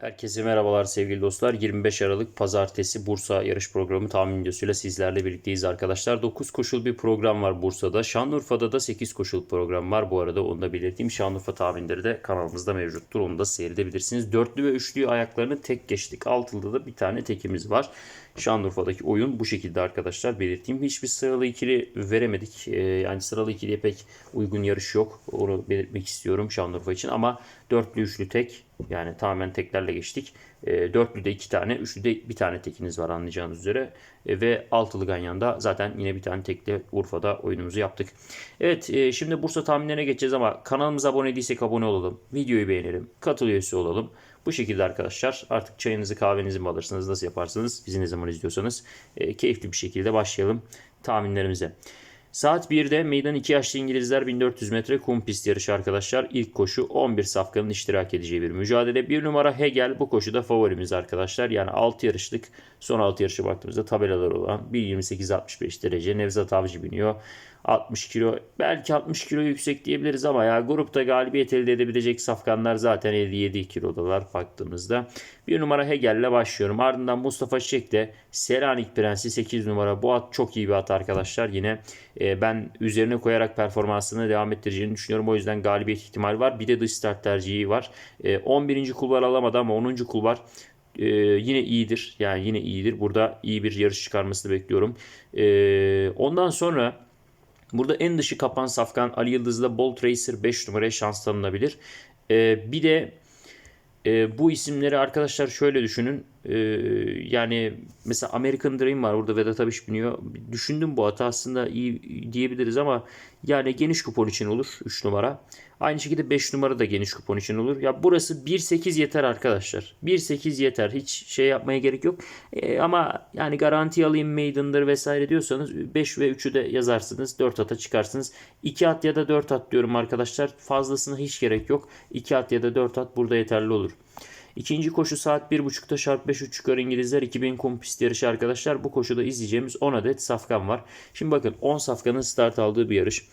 Herkese merhabalar sevgili dostlar. 25 Aralık Pazartesi Bursa yarış programı tahmin videosuyla sizlerle birlikteyiz arkadaşlar. 9 koşul bir program var Bursa'da. Şanlıurfa'da da 8 koşul program var. Bu arada onu da belirteyim. Şanlıurfa tahminleri de kanalımızda mevcuttur. Onu da seyredebilirsiniz. Dörtlü ve üçlü ayaklarını tek geçtik. Altılı da bir tane tekimiz var. Şanlıurfa'daki oyun bu şekilde arkadaşlar belirteyim. Hiçbir sıralı ikili veremedik. Ee, yani sıralı ikiliye pek uygun yarış yok. Onu belirtmek istiyorum Şanlıurfa için. Ama dörtlü üçlü tek yani tamamen teklerle geçtik. E, dörtlüde iki tane, üçlüde bir tane tekiniz var anlayacağınız üzere. E, ve altılı Ganyan'da zaten yine bir tane tekli Urfa'da oyunumuzu yaptık. Evet e, şimdi Bursa tahminlerine geçeceğiz ama kanalımıza abone değilsek abone olalım. Videoyu beğenelim. Katıl üyesi olalım. Bu şekilde arkadaşlar artık çayınızı kahvenizi mi alırsınız nasıl yaparsanız bizi ne zaman izliyorsanız e, keyifli bir şekilde başlayalım tahminlerimize. Saat 1'de meydan 2 yaşlı İngilizler 1400 metre kum pist yarışı arkadaşlar. İlk koşu 11 safkanın iştirak edeceği bir mücadele. Bir numara Hegel bu koşuda favorimiz arkadaşlar. Yani 6 yarışlık son 6 yarışa baktığımızda tabelalar olan 1.28-65 derece Nevzat Avcı biniyor. 60 kilo belki 60 kilo yüksek diyebiliriz ama ya grupta galibiyet elde edebilecek safkanlar zaten 57 kilodalar baktığımızda. Bir numara Hegel'le başlıyorum. Ardından Mustafa Çiçek de Selanik Prensi 8 numara. Bu at çok iyi bir at arkadaşlar. Yine e, ben üzerine koyarak performansını devam ettireceğini düşünüyorum. O yüzden galibiyet ihtimali var. Bir de dış start tercihi var. E, 11. kulvar alamadı ama 10. kulvar ee, yine iyidir. Yani yine iyidir. Burada iyi bir yarış çıkarmasını bekliyorum. Ee, ondan sonra Burada en dışı kapan safkan Ali Yıldız'la Bolt Racer 5 numaraya şans tanınabilir. Ee, bir de e, bu isimleri arkadaşlar şöyle düşünün. Ee, yani mesela American Dream var. Burada Vedat Abiş biniyor. Düşündüm bu hata aslında iyi diyebiliriz ama yani geniş kupon için olur 3 numara. Aynı şekilde 5 numara da geniş kupon için olur. Ya burası 1.8 yeter arkadaşlar. 1.8 yeter. Hiç şey yapmaya gerek yok. E, ama yani garanti alayım maiden'dır vesaire diyorsanız 5 ve 3'ü de yazarsınız. 4 ata çıkarsınız. 2 at ya da 4 at diyorum arkadaşlar. Fazlasına hiç gerek yok. 2 at ya da 4 at burada yeterli olur. İkinci koşu saat 1.30'da şart 5 3 yukarı İngilizler 2000 kum pist yarışı arkadaşlar. Bu koşuda izleyeceğimiz 10 adet safkan var. Şimdi bakın 10 safkanın start aldığı bir yarış.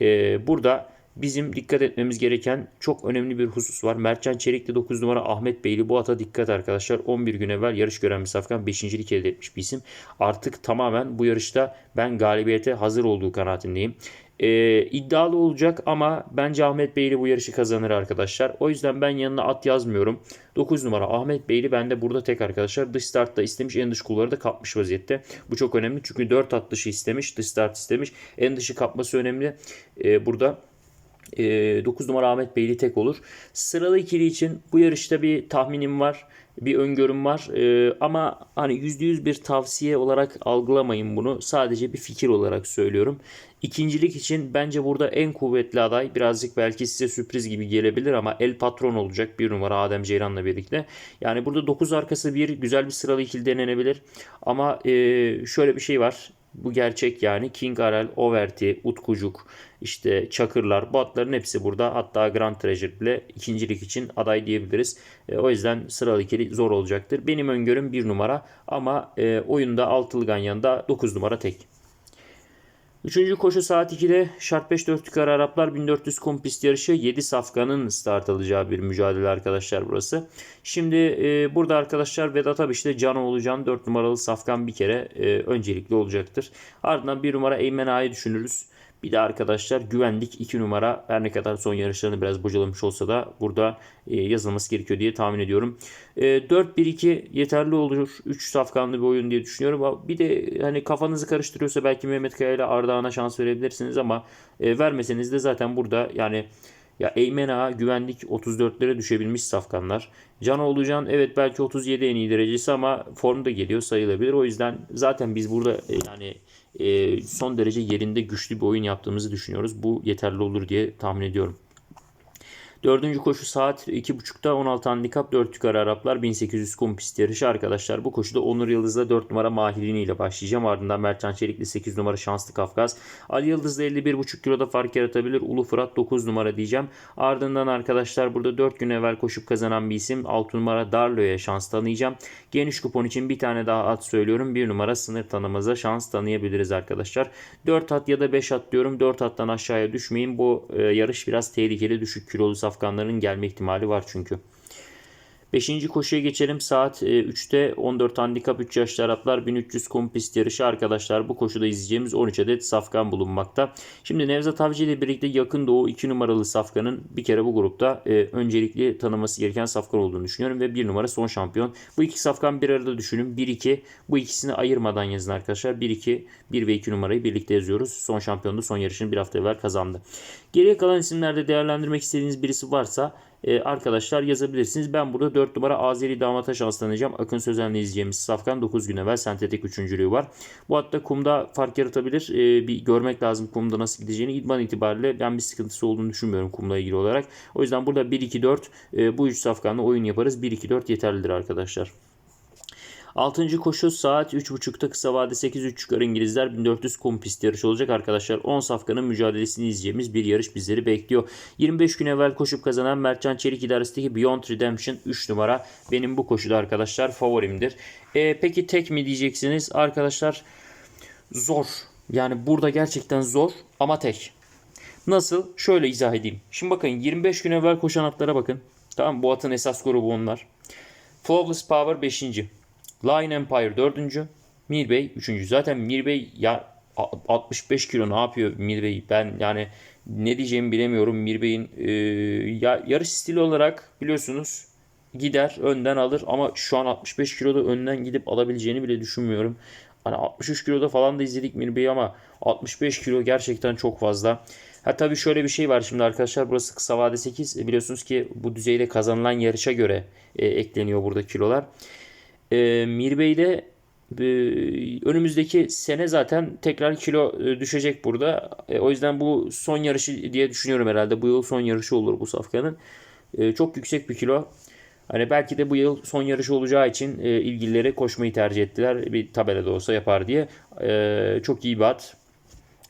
Ee, burada bizim dikkat etmemiz gereken çok önemli bir husus var. Mertcan Çelik'te 9 numara Ahmet Beyli bu ata dikkat arkadaşlar. 11 gün evvel yarış gören bir safkan 5.lik elde etmiş bir isim. Artık tamamen bu yarışta ben galibiyete hazır olduğu kanaatindeyim. Ee, iddialı olacak ama bence Ahmet Beyli bu yarışı kazanır arkadaşlar. O yüzden ben yanına at yazmıyorum. 9 numara Ahmet Beyli bende burada tek arkadaşlar. Dış startta istemiş en dış kulları da kapmış vaziyette. Bu çok önemli çünkü 4 at dışı istemiş dış start istemiş. En dışı kapması önemli. Ee, burada 9 numara Ahmet Beyli tek olur. Sıralı ikili için bu yarışta bir tahminim var. Bir öngörüm var. Ee, ama hani %100 bir tavsiye olarak algılamayın bunu. Sadece bir fikir olarak söylüyorum. İkincilik için bence burada en kuvvetli aday birazcık belki size sürpriz gibi gelebilir ama el patron olacak bir numara Adem Ceyran'la birlikte. Yani burada 9 arkası bir güzel bir sıralı ikili denenebilir. Ama e, şöyle bir şey var. Bu gerçek yani. King Arel, Overti, Utkucuk, işte Çakırlar bu atların hepsi burada. Hatta Grand Treasure bile ikincilik için aday diyebiliriz. E, o yüzden sıralı ikili zor olacaktır. Benim öngörüm bir numara ama e, oyunda altılı ganyanında 9 numara tek. Üçüncü koşu saat 2'de şart 5 4 yukarı Araplar 1400 kum pist yarışı 7 safkanın start alacağı bir mücadele arkadaşlar burası. Şimdi e, burada arkadaşlar Vedat Abiş'te Can Oğlucan 4 numaralı safkan bir kere e, öncelikli olacaktır. Ardından 1 numara Eymen Ağa'yı düşünürüz. Bir de arkadaşlar güvenlik 2 numara her ne kadar son yarışlarını biraz bocalamış olsa da burada e, yazılması gerekiyor diye tahmin ediyorum. E, 4-1-2 yeterli olur. 3 safkanlı bir oyun diye düşünüyorum. Bir de hani kafanızı karıştırıyorsa belki Mehmet Kaya ile Ardahan'a şans verebilirsiniz ama e, vermeseniz de zaten burada yani ya Eymen Ağa güvenlik 34'lere düşebilmiş safkanlar. Can Oğlucan evet belki 37 en iyi derecesi ama formda geliyor sayılabilir. O yüzden zaten biz burada e, yani e, son derece yerinde güçlü bir oyun yaptığımızı düşünüyoruz. Bu yeterli olur diye tahmin ediyorum. Dördüncü koşu saat 2.30'da 16 handikap 4 yukarı Araplar 1800 kum pist yarışı arkadaşlar. Bu koşuda Onur Yıldız'la 4 numara Mahirini ile başlayacağım. Ardından Mertcan Çelikli 8 numara Şanslı Kafkas. Ali Yıldız'la 51.5 kiloda fark yaratabilir. Ulu Fırat 9 numara diyeceğim. Ardından arkadaşlar burada 4 gün evvel koşup kazanan bir isim 6 numara Darlo'ya şans tanıyacağım. Geniş kupon için bir tane daha at söylüyorum. 1 numara sınır tanımıza şans tanıyabiliriz arkadaşlar. 4 at ya da 5 at diyorum. 4 attan aşağıya düşmeyin. Bu e, yarış biraz tehlikeli düşük kilolu safkanların gelme ihtimali var çünkü. Beşinci koşuya geçelim. Saat e, 3'te 14 handikap 3 yaşlı Araplar 1300 kum pist yarışı arkadaşlar. Bu koşuda izleyeceğimiz 13 adet safkan bulunmakta. Şimdi Nevzat Avcı ile birlikte yakın doğu 2 numaralı safkanın bir kere bu grupta e, öncelikli tanıması gereken safkan olduğunu düşünüyorum. Ve 1 numara son şampiyon. Bu iki safkan bir arada düşünün. 1-2 bu ikisini ayırmadan yazın arkadaşlar. 1-2 1 ve 2 numarayı birlikte yazıyoruz. Son şampiyonda son yarışını bir hafta evvel kazandı. Geriye kalan isimlerde değerlendirmek istediğiniz birisi varsa e, arkadaşlar yazabilirsiniz. Ben burada 4 numara Azeri Damata şanslanacağım. Akın Sözen'le izleyeceğimiz Safkan 9 gün evvel sentetik üçüncülüğü var. Bu hatta kumda fark yaratabilir. E, bir görmek lazım kumda nasıl gideceğini. İdman itibariyle ben bir sıkıntısı olduğunu düşünmüyorum kumla ilgili olarak. O yüzden burada 1-2-4 e, bu 3 Safkan'la oyun yaparız. 1-2-4 yeterlidir arkadaşlar. 6. koşu saat 3.30'da kısa vade 8.3 çıkar İngilizler 1400 kum pist yarışı olacak arkadaşlar. 10 safkanın mücadelesini izleyeceğimiz bir yarış bizleri bekliyor. 25 gün evvel koşup kazanan Mertcan Çelik idaresindeki Beyond Redemption 3 numara benim bu koşuda arkadaşlar favorimdir. E, peki tek mi diyeceksiniz arkadaşlar zor. Yani burada gerçekten zor ama tek. Nasıl? Şöyle izah edeyim. Şimdi bakın 25 gün evvel koşan atlara bakın. Tamam bu atın esas grubu onlar. Flawless Power 5. Lion Empire 4. Mirbey 3. Zaten Mirbey ya 65 kilo ne yapıyor Mirbey? Ben yani ne diyeceğimi bilemiyorum. Mirbey'in e, ya, yarış stili olarak biliyorsunuz gider önden alır ama şu an 65 kiloda önden gidip alabileceğini bile düşünmüyorum. Hani 63 kiloda falan da izledik Mirbey'i ama 65 kilo gerçekten çok fazla. Ha tabii şöyle bir şey var şimdi arkadaşlar burası kısa vade 8 biliyorsunuz ki bu düzeyde kazanılan yarışa göre e, ekleniyor burada kilolar. E, Mirbey'de e, önümüzdeki sene zaten tekrar kilo e, düşecek burada. E, o yüzden bu son yarışı diye düşünüyorum herhalde. Bu yıl son yarışı olur bu safkanın. E, çok yüksek bir kilo. Hani belki de bu yıl son yarışı olacağı için e, ilgilileri koşmayı tercih ettiler. Bir tabelada olsa yapar diye. E, çok iyi bir at.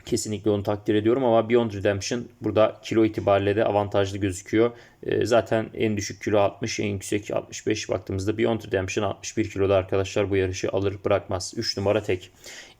Kesinlikle onu takdir ediyorum ama Beyond Redemption burada kilo itibariyle de avantajlı gözüküyor. E, zaten en düşük kilo 60, en yüksek 65 baktığımızda Beyond Redemption 61 kiloda arkadaşlar bu yarışı alır bırakmaz. 3 numara tek.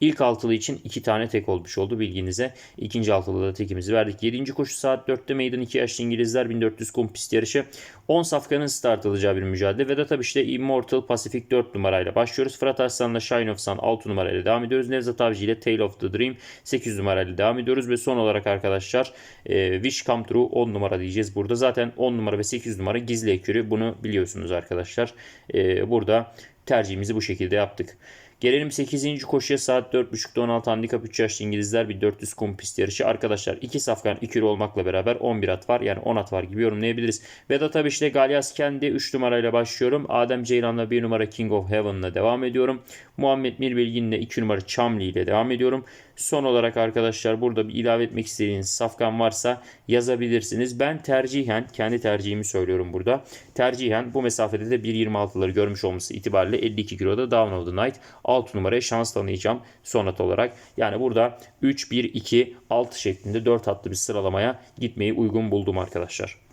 İlk altılı için 2 tane tek olmuş oldu bilginize. İkinci altılı da tekimizi verdik. 7. koşu saat 4'te meydan 2 yaşlı İngilizler 1400 kum pist yarışı. 10 safkanın start alacağı bir mücadele. Ve de tabii işte Immortal Pacific 4 numarayla başlıyoruz. Fırat Arslan'la Shine of Sun 6 numarayla devam ediyoruz. Nevzat Avcı ile Tale of the Dream 8 numarayla devam ediyoruz. Ve son olarak arkadaşlar e, Wish Come True 10 numara diyeceğiz. Burada zaten 10 numara ve 8 numara gizli ekürü. Bunu biliyorsunuz arkadaşlar. E, burada tercihimizi bu şekilde yaptık. Gelelim 8. koşuya saat 4.30'da 16 handikap 3 yaşlı İngilizler bir 400 kum pist yarışı. Arkadaşlar 2 safkan 2 olmakla beraber 11 at var. Yani 10 at var gibi yorumlayabiliriz. Vedat Abiş ile Galyas kendi 3 numarayla başlıyorum. Adem Ceylan'la 1 numara King of Heaven'la devam ediyorum. Muhammed Mirbilgin ile 2 numara Chamli ile devam ediyorum. Son olarak arkadaşlar burada bir ilave etmek istediğiniz safkan varsa yazabilirsiniz. Ben tercihen kendi tercihimi söylüyorum burada. Tercihen bu mesafede de 1.26'ları görmüş olması itibariyle 52 kiloda Down of the Night 6 numaraya şans tanıyacağım sonat olarak. Yani burada 3, 1, 2, 6 şeklinde 4 hatlı bir sıralamaya gitmeyi uygun buldum arkadaşlar.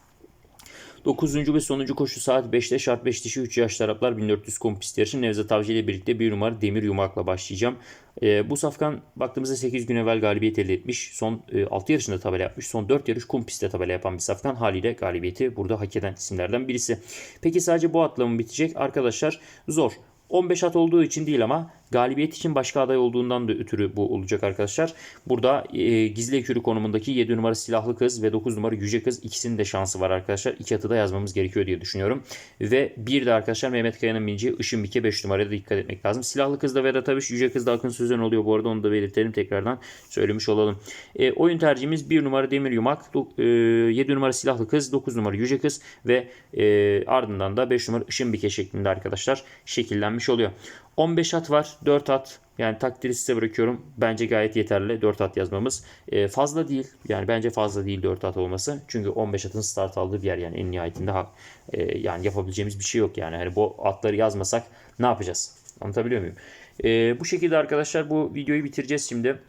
9. ve sonuncu koşu saat 5'te şart 5 dişi 3 yaş taraflar 1400 kum pist yarışı Nevzat Avcı ile birlikte bir numara Demir Yumak'la başlayacağım. E, bu safkan baktığımızda 8 gün evvel galibiyet elde etmiş. Son e, 6 yarışında tabela yapmış. Son 4 yarış kum pistte tabela yapan bir safkan. Haliyle galibiyeti burada hak eden isimlerden birisi. Peki sadece bu atla mı bitecek? Arkadaşlar zor. 15 at olduğu için değil ama galibiyet için başka aday olduğundan da ötürü bu olacak arkadaşlar. Burada e, gizli ekürü konumundaki 7 numara silahlı kız ve 9 numara yüce kız ikisinin de şansı var arkadaşlar. İki atı da yazmamız gerekiyor diye düşünüyorum. Ve bir de arkadaşlar Mehmet Kaya'nın bineceği Işın Bike 5 numaraya da dikkat etmek lazım. Silahlı kız da Vedat Abiş, yüce kız da Akın Sözen oluyor bu arada onu da belirtelim tekrardan söylemiş olalım. E, oyun tercihimiz 1 numara Demir Yumak, e, 7 numara silahlı kız, 9 numara yüce kız ve e, ardından da 5 numara Işın Bike şeklinde arkadaşlar şekillenmiş oluyor. 15 at var. 4 at. Yani takdiri size bırakıyorum. Bence gayet yeterli 4 at yazmamız. E, fazla değil. Yani bence fazla değil 4 at olması. Çünkü 15 atın start aldığı bir yer yani en nihayetinde hak. E, yani yapabileceğimiz bir şey yok yani. Hani bu atları yazmasak ne yapacağız? Anlatabiliyor muyum? E, bu şekilde arkadaşlar bu videoyu bitireceğiz şimdi.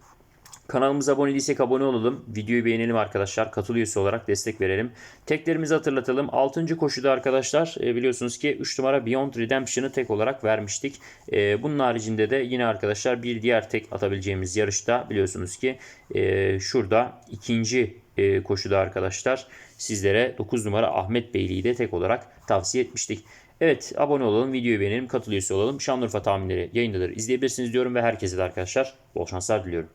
Kanalımıza abone değilsek abone olalım. Videoyu beğenelim arkadaşlar. Katıl üyesi olarak destek verelim. Teklerimizi hatırlatalım. 6. koşuda arkadaşlar e, biliyorsunuz ki 3 numara Beyond Redemption'ı tek olarak vermiştik. E, bunun haricinde de yine arkadaşlar bir diğer tek atabileceğimiz yarışta biliyorsunuz ki e, şurada ikinci koşuda arkadaşlar sizlere 9 numara Ahmet Beyliği de tek olarak tavsiye etmiştik. Evet abone olalım, videoyu beğenelim, katıl olalım. Şanlıurfa tahminleri yayındadır. İzleyebilirsiniz diyorum ve herkese de arkadaşlar bol şanslar diliyorum.